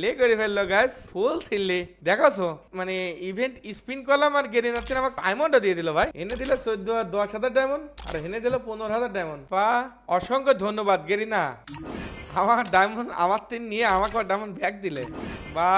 লে করে ফেলল গাছ ফুল ছিললে দেখাছো? মানে ইভেন্ট স্পিন করলাম আর গেরিনা হচ্ছে আমাকে ডায়মন্ডটা দিয়ে দিল, ভাই। এনে দিল চোদ্দ, দশ হাজার ডায়মন্ড আর এনে দিল পনেরো হাজার ডায়মন্ড বা, অসংখ্য ধন্যবাদ গেরিনা আমার ডায়মন্ড আমার তিন নিয়ে আমাকে ডায়মন্ড ব্যাগ দিলে। বা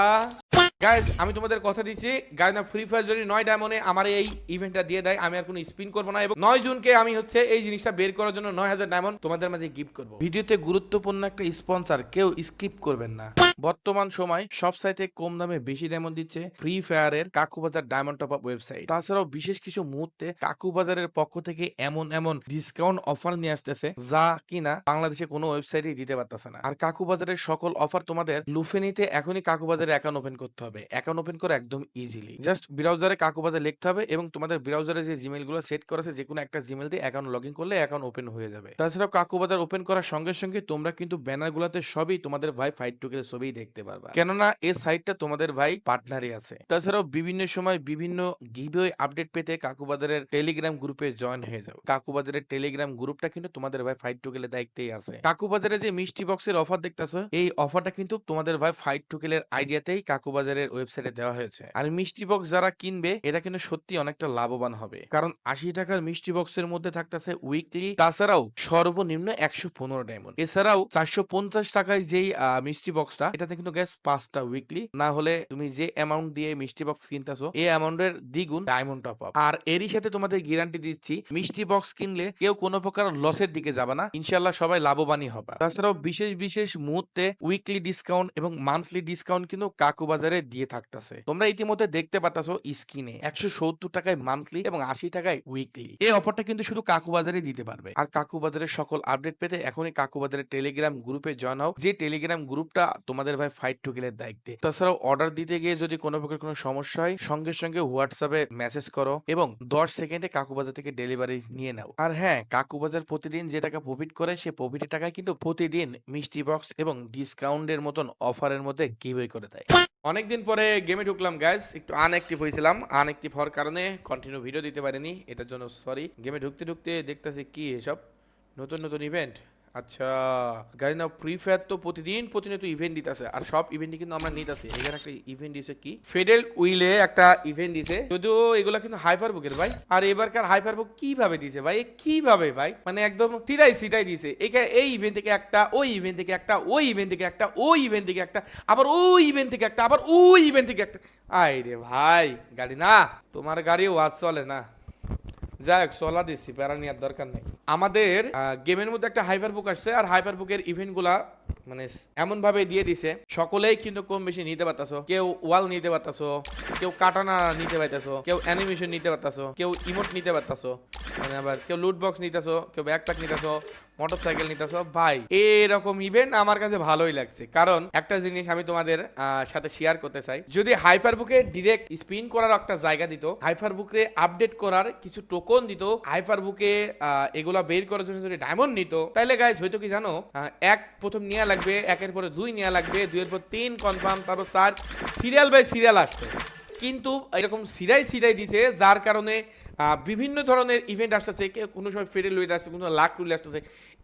গাইজ আমি তোমাদের কথা দিচ্ছি। গাইনা ফ্রি ফায়ার যদি নয় ডায়মন্ডে আমার এই ইভেন্টটা দিয়ে দেয়। আমি আর কোনো স্পিন করব না এবং নয় জুনকে আমি হচ্ছে এই জিনিসটা বের করার জন্য নয় হাজার ডায়মন্ড তোমাদের মাঝে গিফট করব। ভিডিওতে গুরুত্বপূর্ণ একটা স্পন্সর কেউ স্কিপ করবেন না। বর্তমান সময় সব সাইতে কম দামে বেশি ডায়মন্ড দিচ্ছে ফ্রি ফায়ারের কাকুবাজার ডায়মন্ড টপ আপ ওয়েবসাইট তাছাড়াও বিশেষ কিছু মুহূর্তে কাকুবাজারের পক্ষ থেকে এমন এমন ডিসকাউন্ট অফার নিয়ে আসতেছে, যা কিনা বাংলাদেশে কোনো ওয়েবসাইটে দিতে পারতেছে না। আর কাকুবাজারের সকল অফার তোমাদের লুফে নিতে এখনই কাকুবাজারে অ্যাকাউন্ট ওপেন করতে হবে। অ্যাকাউন্ট ওপেন করে একদম ইজিলি জাস্ট ব্রাউজারে কাকুবাজার লিখতে হবে এবং তোমাদের ব্রাউজারে যে জিমেলগুলো সেট করা আছে যে কোনো একটা জিমেল দিয়ে অ্যাকাউন্ট লগ ইন করলে অ্যাকাউন্ট ওপেন হয়ে যাবে। তাছাড়াও কাকুবাজার ওপেন করার সঙ্গে সঙ্গে তোমরা কিন্তু ব্যানার গুলাতে সবই তোমাদের ভাই ফাইট টুকের ছবিই দেখতে পারবা। কেননা এই সাইটটা তোমাদের ভাই পার্টনারই আছে। তাছাড়াও বিভিন্ন সময় বিভিন্ন গিভওয়ে আপডেট পেতে কাকুবাজারের টেলিগ্রাম গ্রুপে জয়েন হয়ে যাও। কাকুবাজারের টেলিগ্রাম গ্রুপটা কিন্তু তোমাদের ভাই ফাইট টুকেলের দায়িত্বেই আছে। কাকুবাজারে যে মিষ্টি বক্সের অফার দেখতেছো এই অফারটা কিন্তু তোমাদের ভাই ফাইট টুকেলের আইডিয়াতেই কাকুবাজারের ওয়েবসাইটে দেওয়া হয়েছে। আর মিষ্টি বক্স যারা কিনবে, এটা কিন্তু সত্যি অনেকটা লাভবান হবে। কারণ আশি টাকার মিষ্টি বক্সের মধ্যে থাকতেছে উইকলি তাছাড়াও সর্বনিম্ন একশো পনেরো ডায়মন্ড এছাড়াও চারশো পঞ্চাশ টাকায় যেই মিষ্টি বক্সটা, এটাতে কিন্তু গ্যাস পাঁচটা উইকলি না হলে তুমি যে অ্যামাউন্ট দিয়ে মিষ্টি বক্স কিনতেছো এই অ্যামাউন্টের দ্বিগুণ ডায়মন্ড টপ আপ আর এরই সাথে তোমাদের গ্যারান্টি দিচ্ছি, মিষ্টি বক্স কিনলে কেউ কোনো প্রকার লসের দিকে যাবে না। ইনশাল্লাহ সবাই লাভবানই হবে। তাছাড়াও বিশেষ বিশেষ মুহূর্তে উইকলি ডিসকাউন্ট এবং মান্থলি ডিসকাউন্ট কিন্তু কাকু বাজারে দিয়ে থাকতেছে। তোমরা ইতিমধ্যে দেখতে পাচ্ছ স্ক্রিনে একশো সত্তর টাকায় মান্থলি এবং আশি টাকায় উইকলি এই অফারটা কিন্তু শুধু কাকু বাজারে দিতে পারবে। আর কাকু বাজারের সকল আপডেট পেতে এখনই কাকু বাজারের টেলিগ্রাম গ্রুপে জয়েন হও। যে টেলিগ্রাম গ্রুপটা তোমাদের ভাই ফাইট টুকেলের দায়িত্বে। তাছাড়াও অর্ডার দিতে গিয়ে যদি কোনো প্রকার কোনো সমস্যা হয়, সঙ্গে সঙ্গে হোয়াটসঅ্যাপে মেসেজ করো এবং দশ সেকেন্ডে কাকু বাজার থেকে ডেলিভারি নিয়ে নাও। আর হ্যাঁ কাকু বাজার প্রতিদিন যে টাকা প্রফিট করে, সে প্রফিটের টাকায় কিন্তু প্রতিদিন মিষ্টি বক্স এবং ডিসকাউন্টের মতন অফারের মধ্যে গিভওয়ে করে দেয়। অনেকদিন পরে গেমে ঢুকলাম গ্যাস একটু আনএক্টিভ হয়েছিলাম। আনএক্টিভ হওয়ার কারণে কন্টিনিউ ভিডিও দিতে পারিনি। এটার জন্য সরি গেমে ঢুকতে ঢুকতে দেখতেছি কি এসব? নতুন নতুন ইভেন্ট আচ্ছা গাড়ি না ফ্রি ফায়ার তো প্রতিদিন প্রতিনিয়ত ইভেন্ট দিতেছে, আর সব ইভেন্টই কিন্তু আমরা নিতেছি। এখানে একটা ইভেন্ট দিছে কি? ফেডেল উইলে একটা ইভেন্ট দিছে। যদিও এগুলা কিন্তু হাইপার বুকের ভাই। আর এবারকার হাইপার বুক কীভাবে দিছে ভাই? কীভাবে ভাই? মানে একদম তিরাই সিটাই দিছে। এখানে এই ইভেন্ট থেকে একটা, ওই ইভেন্ট থেকে একটা, ওই ইভেন্ট থেকে একটা, ওই ইভেন্ট থেকে একটা, আবার ওই ইভেন্ট থেকে একটা, আবার ওই ইভেন্ট থেকে একটা। আই রে ভাই, গাড়ি না। তোমার গাড়ি ওয়াজ চলে না। যাই হোক সোলা দিচ্ছি প্যারা নেওয়ার দরকার নেই। আমাদের গেমের মধ্যে একটা হাইপার বুক আসছে আর হাইপার বুকের ইভেন্টগুলা মানে এমন ভাবে দিয়ে দিছে। সকলেই কিন্তু কম বেশি নিতে পারতাছো। কেউ ওয়াল নিতে পারতাছো, কেউ কাটানা নিতে পারতাছো, কেউ অ্যানিমেশন নিতে পারতাছো, কেউ ইমোট নিতে পারতাছো মানে আবার কেউ লুট বক্স নিতেছো, কেউ ব্যাকপ্যাক নিতেছো মোটর সাইকেল নিতেছো ভাই, এরকম ইভেন্ট আমার কাছে ভালোই লাগছে। কারণ একটা জিনিস আমি তোমাদের সাথে শেয়ার করতে চাই। যদি হাইপার বুকে ডিরেক্ট স্পিন করার একটা জায়গা দিত হাইপার বুকে আপডেট করার কিছু টোকন দিত হাইপার বুকে এগুলা বের করার জন্য যদি ডায়মন্ড নিত তাহলে গাইজ হয়তো কি জানো এক প্রথম নেওয়া লাগবে, একের পরে দুই নেওয়া লাগবে, দুইয়ের পর তিন কনফার্ম তারপর চার সিরিয়াল বাই সিরিয়াল আসতো। কিন্তু এরকম সিরাই সিরাই দিছে, যার কারণে বিভিন্ন ধরনের ইভেন্ট আসতেছে কোনো সময় ফেডেল উইট আসছে, কোনো লাখ রুল আসতেছে,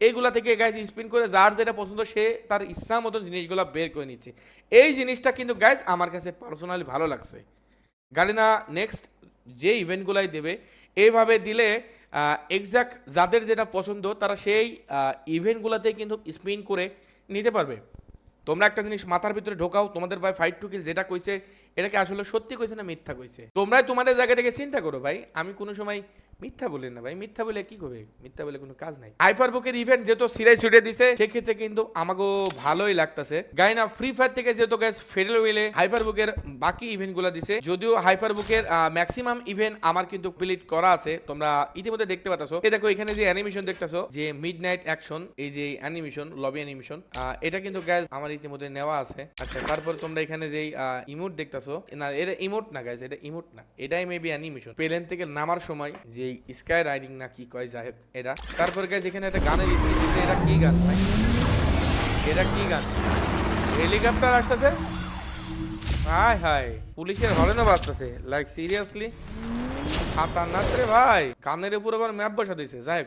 এইগুলা থেকে গাইজ স্পিন করে যার যেটা পছন্দ সে তার ইচ্ছা মতন জিনিসগুলো বের করে নিচ্ছে। এই জিনিসটা কিন্তু গাইজ আমার কাছে পার্সোনালি ভালো লাগছে। গাড়িনা নেক্সট যে ইভেন্টগুলাই দেবে, এইভাবে দিলে এক্সাক্ট যাদের যেটা পছন্দ তারা সেই ইভেন্টগুলোতে কিন্তু স্পিন করে নিতে পারবে। তোমরা একটা জিনিস মাথার ভিতরে ঢোকাও, তোমাদের ভাই ফাইট টু কিল যেটা কইছে, এটাকে আসলে সত্যি কইছে না মিথ্যা কইছে? তোমরাই তোমাদের জায়গা থেকে চিন্তা করো ভাই। আমি কোনো সময় মিথ্যা বলি না ভাই, মিথ্যা বলে কি করবে? মিথ্যা বলে কোনো কাজ নাই। হাইপার বুকের ইভেন্ট যেহেতু সিরাই ছুটে দিছে, সেক্ষেত্রে কিন্তু আমাকেও ভালোই লাগতেছে। গাইনা ফ্রি ফায়ার থেকে যেহেতু গ্যাস ফেডারেল উইলে হাইপার বুকের বাকি ইভেন্টগুলা দিছে, যদিও হাইপার বুকের ম্যাক্সিমাম ইভেন্ট আমার কিন্তু প্লিট করা আছে। তোমরা ইতিমধ্যে দেখতে পাচ্ছ এই দেখো, এখানে যে অ্যানিমেশন দেখতেছো, যে মিড নাইট অ্যাকশন এই যে অ্যানিমেশন লবি অ্যানিমেশন এটা কিন্তু গ্যাস আমার ইতিমধ্যে নেওয়া আছে। আচ্ছা তারপর তোমরা এখানে যেই ইমোট দেখতেছো, না, এটা ইমোট না গ্যাস এটা ইমোট না। এটাই মেবি অ্যানিমেশন প্লেন থেকে নামার সময় যে স্কাই রাইডিং না কি কয় যাই হোক এটা তারপর গাইজ এখানে একটা গানের স্কিল দিছে এটা কি গান ভাই? এটা কি গান? হেলিকপ্টার আসতেছে? হাই হাই পুলিশের হরেনও বাজতেছে লাইক সিরিয়াসলি খাতারনাক রে ভাই, কানের উপর আবার ম্যাপ বসা দিয়েছে যাই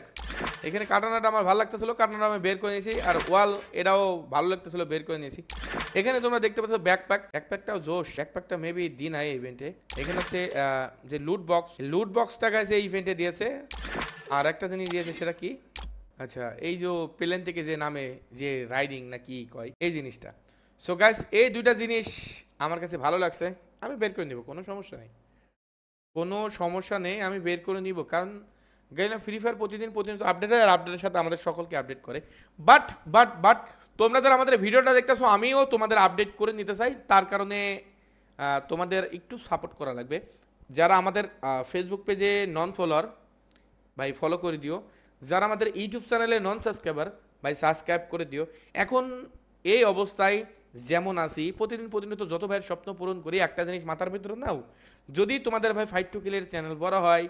এখানে কাটানাটা আমার ভালো লাগতেছিল, কাটানাটা আমি বের করে নিয়েছি। আর ওয়াল এটাও ভালো লাগতেছিল, বের করে নিয়েছি। এখানে তোমরা দেখতে পাচ্ছ ব্যাকপ্যাক ব্যাকপ্যাকটাও জোশ। ব্যাকপ্যাকটা মেবি দিন আয় ইভেন্টে এখানে হচ্ছে যে লুট বক্স লুট বক্সটা গাইছে ইভেন্টে দিয়েছে। আর একটা জিনিস দিয়েছে, সেটা কি? আচ্ছা এই যে প্লেন থেকে যে নামে যে রাইডিং না কি কয়, এই জিনিসটা। সো গাইস এই দুইটা জিনিস আমার কাছে ভালো লাগছে। আমি বের করে নিব, কোনো সমস্যা নেই। কোনো সমস্যা নেই, আমি বের করে নিব। কারণ গাইনা ফ্রি ফায়ার প্রতিদিন প্রতিনিয়ত আপডেট হয় আর আপডেটের সাথে আমাদের সকলকে আপডেট করে। বাট বাট বাট তোমরা যারা আমাদের ভিডিওটা দেখতেছো, আমিও তোমাদের আপডেট করে নিতে চাই। তার কারণে তোমাদের একটু সাপোর্ট করা লাগবে। যারা আমাদের ফেসবুক পেজে নন ফলোয়ার ভাই ফলো করে দিও। যারা আমাদের ইউটিউব চ্যানেলে নন সাবস্ক্রাইবার ভাই সাবস্ক্রাইব করে দিও। এখন এই অবস্থায় যেমন আছি, প্রতিদিন প্রতিনিয়ত যত ভাইয়ের স্বপ্ন পূরণ করি, একটা জিনিস মাথার ভিতরে নাও। যদি তোমাদের ভাই ফাইভ টু কিলের চ্যানেল বড় হয়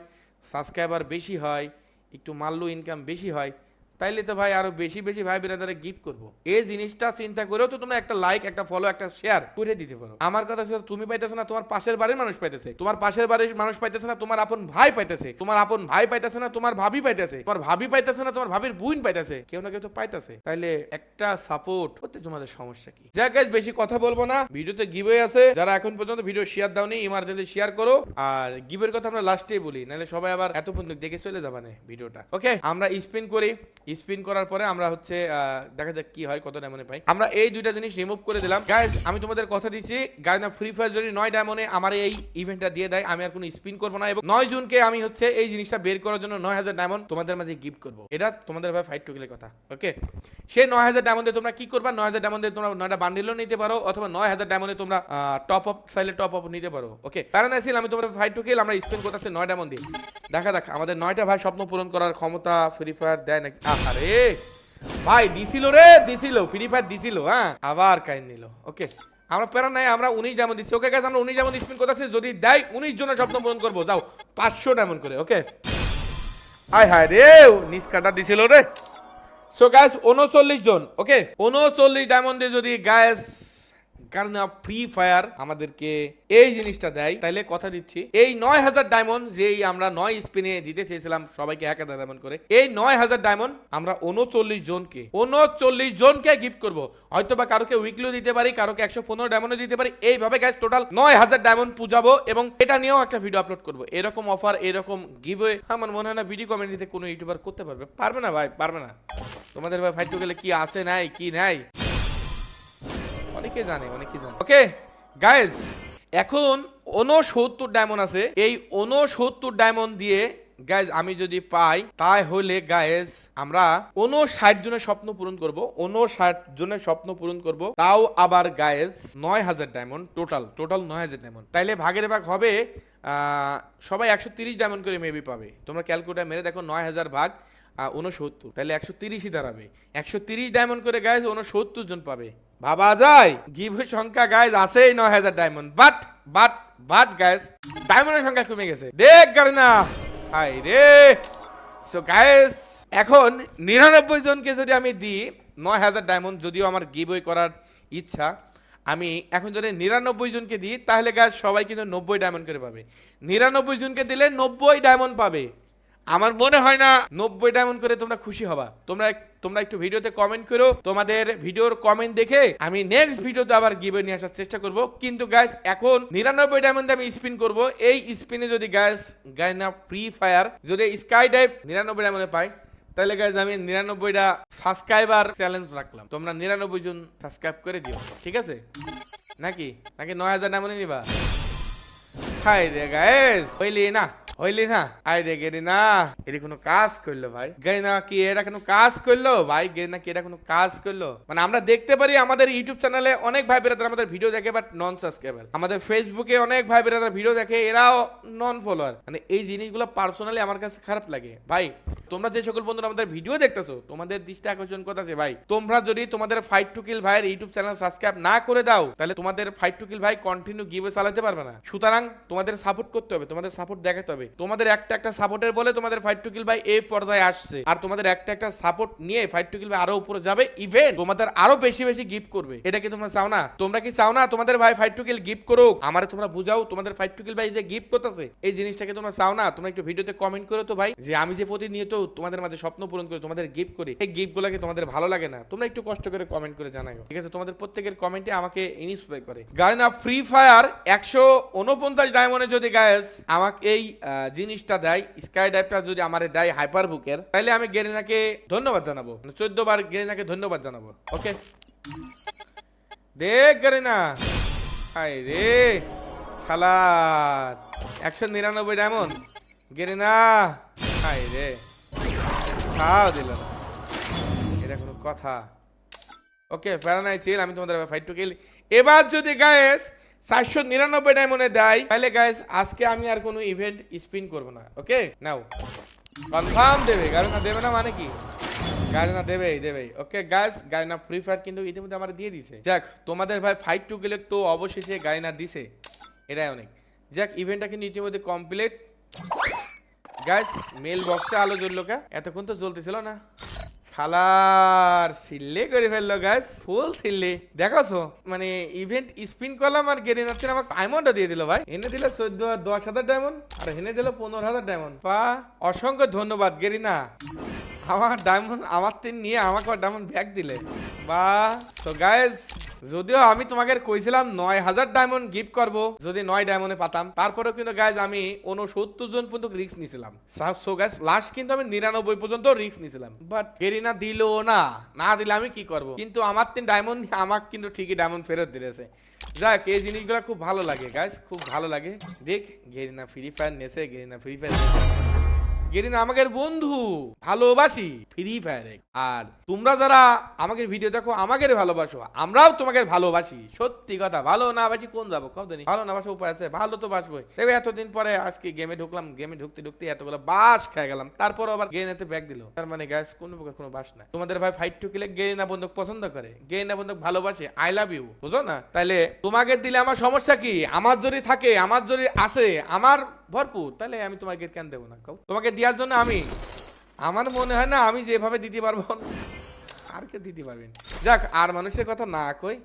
সাবস্ক্রাইবার বেশি হয় একটু মাল্লু ইনকাম বেশি হয় তাইলে তো ভাই আরও বেশি বেশি ভাই বিরাদারে গিফট করব। এই জিনিসটা চিন্তা করেও তো তোমরা একটা লাইক একটা ফলো একটা শেয়ার করে দিতে পারো। আমার কথা হচ্ছে, তুমি পাইতেছো না, তোমার পাশের বাড়ির মানুষ পাইতেছে। তোমার পাশের বাড়ির মানুষ পাইতেছে না, তোমার আপন ভাই পাইতেছে। তোমার আপন ভাই পাইতেছে না, তোমার ভাবি পাইতেছে। তোমার ভাবি পাইতেছে না, তোমার ভাবির বোন পাইতেছে। কেউ না কেউ তো পাইতেছে। তাইলে একটা সাপোর্ট করতে তোমাদের সমস্যা কি? যাক গাইজ বেশি কথা বলব না। ভিডিওতে গিভওয়ে আছে। যারা এখন পর্যন্ত ভিডিও শেয়ার দাওনি ইমার্জেন্সি শেয়ার করো। আর গিভের কথা আমরা লাস্টেই বলি। নাহলে সবাই আবার এত পর্যন্ত দেখে চলে যাবে না ভিডিওটা। ওকে আমরা স্পিন করি। স্পিন করার পরে আমরা হচ্ছে দেখা যাক কি হয়, কত ডায়মন্ডে পাই। আমরা এই দুইটা জিনিস রিমুভ করে দিলাম। গাইজ আমি তোমাদের কথা দিচ্ছি গাইজ না ফ্রি ফায়ার যদি নয় ডায়মন্ডে আমার এই ইভেন্টটা দিয়ে দেয়, আমি আর কোনো স্পিন করব না। এবং নয় জুনকে আমি হচ্ছে এই জিনিসটা বের করার জন্য নয় হাজার ডায়মন্ড তোমাদের মাঝে গিফট করব। এটা তোমাদের ভাই ফাইট টুকিলের কথা ওকে সেই নয় হাজার ডায়মন্ডে তোমরা কি করবা? নয় হাজার ডায়মন্ডে তোমরা নয়টা বান্ডিলও নিতে পারো, অথবা নয় হাজার ডায়মন্ডে তোমরা টপ আপ চাইলে টপ আপ নিতে পারো ওকে কারণ আসিল আমি তোমাদের ফাইট টুকিল আমরা স্পিন করতে নয় ডায়মন্ড দিয়ে দেখা দেখ আমাদের নয়টা ভাই স্বপ্ন পূরণ করার ক্ষমতা ফ্রি ফায়ার দেয় নাকি? আরে ভাই, দিছিল রে, দিছিল ফ্রি ফায়ার দিছিল হ্যাঁ? আবার কাইন নিল ওকে আমরা প্যারা নাই, আমরা উনিশ ডায়মন্ড দিচ্ছি ওকে গাছ আমরা উনিশ ডায়মন্ড স্পিন করতেছি যদি দেয় উনিশ জনের স্বপ্ন পূরণ করব, যাও, পাঁচশো ডায়মন্ড করে ওকে আয় হায় রে নিচ কাটা দিছিল রে। সো গ্যাস উনচল্লিশ জন ওকে উনচল্লিশ ডায়মন্ডে যদি গ্যাস কারণ ফ্রি ফায়ার আমাদেরকে এই জিনিসটা দেয়। তাইলে কথা দিচ্ছি, এই নয় হাজার ডায়মন্ড যেই আমরা নয় স্পিনে দিতে চেয়েছিলাম, সবাইকে এক হাজার ডায়মন্ড করে, এই নয় হাজার ডায়মন্ড আমরা উনচল্লিশ জনকে উনচল্লিশ জনকে গিফট করব। হয়তো বা কারোকে উইকলিও দিতে পারি, কারোকে একশো পনেরো ডায়মন্ডও দিতে পারি, এইভাবে গ্যাস টোটাল নয় হাজার ডায়মন্ড পূজাবো এবং এটা নিয়েও একটা ভিডিও আপলোড করব। এরকম অফার এরকম গিভওয়ে আমার মনে হয় না ভিডিও কমেন্টিতে কোনো ইউটিউবার করতে পারবে। পারবে না ভাই, পারবে না। তোমাদের ভাই ফাইট গেলে কি আছে নাই, কি নাই? অনেকে জানে অনেকে জানে। ওকে গাইজ এখন উনসত্তর ডায়মন্ড আছে। এই উনসত্তর ডায়মন্ড দিয়ে গাইজ আমি যদি পাই তাই হলে গাইজ আমরা উনষাট জনের স্বপ্ন পূরণ করব। উনষাট জনের স্বপ্ন পূরণ করব। তাও আবার গায়েজ নয় হাজার ডায়মন্ড টোটাল টোটাল নয় হাজার ডায়মন্ড তাইলে ভাগের ভাগ হবে সবাই একশো তিরিশ ডায়মন্ড করে মেবি পাবে। তোমরা ক্যালকুলেটার মেরে দেখো, নয় হাজার ভাগ উনসত্তর তাহলে একশো তিরিশই দাঁড়াবে। একশো তিরিশ ডায়মন্ড করে গাইজ উনসত্তর জন পাবে। ভাবা যায়? গিভের সংখ্যা গাইজ আছেই নয় হাজার diamond but but but guys ডায়মন্ডের সংখ্যা কমে গেছে। দেখ গাড়ি না হাই রে সো গাইজ এখন নিরানব্বই জনকে যদি আমি দিই নয় হাজার ডায়মন্ড যদিও আমার গিভওয়ে করার ইচ্ছা, আমি এখন যদি নিরানব্বই জনকে দিই, তাহলে গাছ সবাই কিন্তু নব্বই ডায়মন্ড করে পাবে। নিরানব্বই জনকে দিলে নব্বই ডায়মন্ড পাবে। আমার মনে হয় না নব্বই ডায়মন্ড করে তোমরা খুশি হবা। তোমরা তোমরা একটু ভিডিওতে কমেন্ট করো। তোমাদের ভিডিওর কমেন্ট দেখে আমি নেক্সট ভিডিওতে আবার গিভে নিয়ে আসার চেষ্টা করব। কিন্তু গাইস এখন নিরানব্বই ডায়মন্ডে আমি স্পিন করব। এই স্পিনে যদি গাইস গাই না ফ্রি ফায়ার যদি স্কাই ডাইভ নিরানব্বই ডায়মন্ডে পাই, তাহলে গাইজ আমি নিরানব্বইটা সাবস্ক্রাইবার চ্যালেঞ্জ রাখলাম। তোমরা নিরানব্বই জন সাবস্ক্রাইব করে দিও, ঠিক আছে? নাকি? নাকি নয় হাজার ডায়মন্ডে নিবা? হাই রে গাইস হইলি না। হইলি না? আই রে না এটি কোনো কাজ করল ভাই। গেরি না কি এটা কোনো কাজ করল? ভাই গেরি না কি এটা কোনো কাজ করল? মানে আমরা দেখতে পারি আমাদের ইউটিউব চ্যানেলে অনেক ভাই বেরাদার আমাদের ভিডিও দেখে বাট নন সাবস্ক্রাইবার আমাদের ফেসবুকে অনেক ভাই বেরাদার ভিডিও দেখে, এরাও নন ফলোয়ার মানে এই জিনিসগুলো পার্সোনালি আমার কাছে খারাপ লাগে। ভাই, তোমরা যে সকল বন্ধুরা আমাদের ভিডিও দেখতেছো, তোমাদের দৃষ্টি আকর্ষণ করতেছে, ভাই। তোমরা যদি তোমাদের ফাইট টু কিল ভাইয়ের ইউটিউব চ্যানেল সাবস্ক্রাইব না করে দাও, তাহলে তোমাদের ফাইট টু কিল ভাই কন্টিনিউ গিভে চালাতে পারবে না। সুতরাং তোমাদের সাপোর্ট করতে হবে, তোমাদের সাপোর্ট দেখাতে হবে। হবে। তোমাদের একটা একটা সাপোর্টের বলে তোমাদের ফাইট টু কিল ভাই এই পর্দায় আসছে। আর তোমাদের একটা একটা সাপোর্ট নিয়ে ফাইট টু কিল ভাই আরও উপরে যাবে। ইভেন্ট তোমাদের আরও বেশি বেশি গিফট করবে। এটা কি তোমরা চাও না? তোমরা কি চাও না তোমাদের ভাই ফাইট টু কিল গিফট করুক? আমারে তোমরা বুঝাও তোমাদের ফাইট টু কিল ভাই যে গিফট করতেছে, এই জিনিসটাকে তোমরা চাও না? তোমরা একটু ভিডিওতে কমেন্ট করো তো ভাই, যে আমি যে প্রতিনিয়ত তোমাদের মাঝে স্বপ্ন পূরণ করি, তোমাদের গিফট করি, এই গিফট গুলাকে তোমাদের ভালো লাগে না। তোমরা একটু কষ্ট করে কমেন্ট করে জানাও ঠিক আছে, তোমাদের প্রত্যেকের কমেন্টে আমাকে ইন্সপায়ার করে। গার্না ফ্রি ফায়ার একশো উনপঞ্চাশ ডায়মন্ডে যদি গায়েস আমাকে এই জিনিসটা দেয় স্কাই ডাইভটা যদি আমারে দেয় হাইপার বুকের তাহলে আমি গেরিনাকে ধন্যবাদ জানাব। চোদ্দ বার গেরিনাকে ধন্যবাদ জানাব। ওকে দেখ গেরিনা। হায় রে শালার একশো নিরানব্বই ডায়মন্ড গেরিনা। হায় রে। খাও দিল এটা কোনো কথা। ওকে প্যারানাই ছিল আমি তোমাদের ফাইট টু কিল এবার যদি গায়েস চারশো নিরানব্বই ডায়মন্ডে দেয়। তাহলে গায়েস আজকে আমি আর কোনো ইভেন্ট স্পিন করব না ওকে নাও কনফার্ম দেবে গাড়ি না দেবে না মানে কি? গাড়ি না দেবেই দেবেই ওকে গাইস গাড়ি না ফ্রি ফায়ার কিন্তু ইতিমধ্যে আমার দিয়ে দিছে। যাক, তোমাদের ভাই ফাইট টু গেলে তো অবশেষে গাড়ি না দিছে, এটাই অনেক। যাক ইভেন্টটা কিন্তু ইতিমধ্যে কমপ্লিট গাইস মেল বক্সে আলো জ্বললো কা? এতক্ষণ তো জ্বলতেছিল না। শালার সিল্লে করে ফেলল গাছ ফুল সিল্লে। দেখাছো? মানে ইভেন্ট স্পিন করলাম আর গেরিন যাচ্ছে আমাকে ডায়মন্ডটা দিয়ে দিল, ভাই। এনে দিল চোদ্দ, দশ হাজার ডায়মন্ড আর এনে দিল পনেরো হাজার ডায়মন্ড বা, অসংখ্য ধন্যবাদ গেরিনা আমার ডায়মন্ড আমার তিন নিয়ে আমাকে ডায়মন্ড ব্যাগ দিলে। বা সো গাইস যদিও আমি তোমাকে কইছিলাম নয় হাজার ডায়মন্ড গিফট করব, যদি নয় ডায়মন্ডে পাতাম, তারপরেও কিন্তু গাইজ আমি উনসত্তর জন পর্যন্ত রিস্ক নিয়েছিলাম সো গাইজ লাস্ট কিন্তু আমি নিরানব্বই পর্যন্ত রিক্স নিয়েছিলাম বাট গেরিনা দিল না না দিলে আমি কি করব? কিন্তু আমার তিন ডায়মন্ড আমাকে কিন্তু ঠিকই ডায়মন্ড ফেরত দিয়েছে যাক, এই জিনিসগুলো খুব ভালো লাগে গাইজ খুব ভালো লাগে। দেখ গেরিনা ফ্রি ফায়ার নেছে গেরিনা ফ্রি ফায়ার নেছে। গেরিনা আমাদের বন্ধু ভালোবাসি ফ্রি ফায়ারে আর তোমরা যারা আমাকে ভিডিও দেখো আমাকে ভালোবাসো, আমরাও তোমাকে ভালোবাসি। সত্যি কথা, ভালো না বাসি কোন যাব কত দিন? ভালো না বাসা উপায় আছে, ভালো তো বাসবোই। দেখবে এতদিন পরে আজকে গেমে ঢুকলাম গেমে ঢুকতে ঢুকতে এতগুলো বাস খেয়ে গেলাম। তারপর আবার গেনেতে ব্যাগ দিল। তার মানে গ্যাস কোনো প্রকার কোনো বাস না তোমাদের ভাই ফাইট টু কিলে গেরিনা বন্ধুক পছন্দ করে। গেরিনা বন্ধুক ভালোবাসে আই লাভ ইউ বুঝো না? তাইলে তোমাকে দিলে আমার সমস্যা কি? আমার যদি থাকে, আমার যদি আছে আমার ভরপুর তাহলে আমি তোমাকে কেন দেবো না তোমাকে দেওয়ার জন্য আমি। আমার মনে হয় না আমি যেভাবে দিতে পারব। আর কে দিতে পারবেন যাক, আর মানুষের কথা না কই,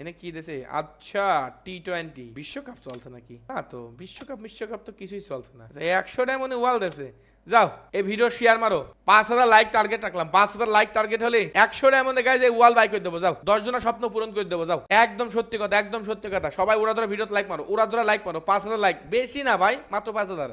এনে কি দেশে আচ্ছা টি টোয়েন্টি বিশ্বকাপ চলছে নাকি? না তো, বিশ্বকাপ বিশ্বকাপ তো কিছুই চলছে না। একশো ডায়মন্ডে ওয়াল দেশে যাও, এই ভিডিও শেয়ার মারো। পাঁচ হাজার লাইক টার্গেট রাখলাম। পাঁচ হাজার লাইক টার্গেট হলে একশো ডায়মন্ডে যে ওয়াল বাই করে দেবো। যাও, দশ জনের স্বপ্ন পূরণ করে দেবো। যাও, একদম সত্যি কথা, একদম সত্যি কথা। সবাই ওরা ধরা ভিডিওতে লাইক মারো ওরা ধরা লাইক মারো। পাঁচ হাজার লাইক বেশি না ভাই, মাত্র পাঁচ হাজার।